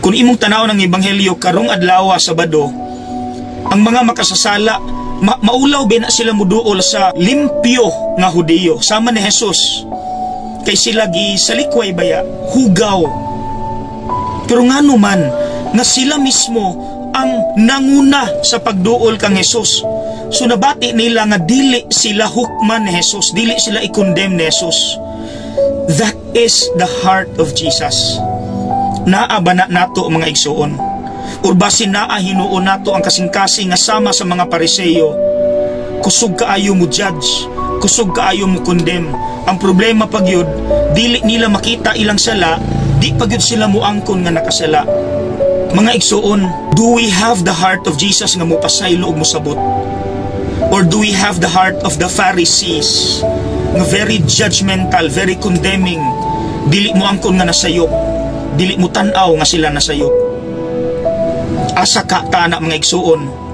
Kung imong tanaw ng ebanghelyo karong adlaw Sabado, ang mga makasasala ma- maulaw ba na sila muduol sa limpyo nga Hudiyo? Sama ni Jesus. Kay sila gi sa likway baya hugaw. Pero nga man nga sila mismo ang nanguna sa pagduol kang Jesus. So nabati nila nga dili sila hukman ni Jesus dili sila i-condemn ni Jesus. That is the heart of Jesus naa ba na nato mga igsuon or basin naa hinuon nato ang kasing-kasing nga sama sa mga pariseyo? Kusog kaayo mo judge kusog kaayo mo condemn ang problema pagyud dili nila makita ilang sala di pagyud sila mo angkon nga nakasala. Mga igsuon do we have the heart of Jesus nga mopasaylo og mosabot or do we have the heart of the Pharisees? Nga very judgmental very condemning. Dili mo angkon nga nasayop dili mo tan-aw nga sila nasayop asa ka ta na mga igsuon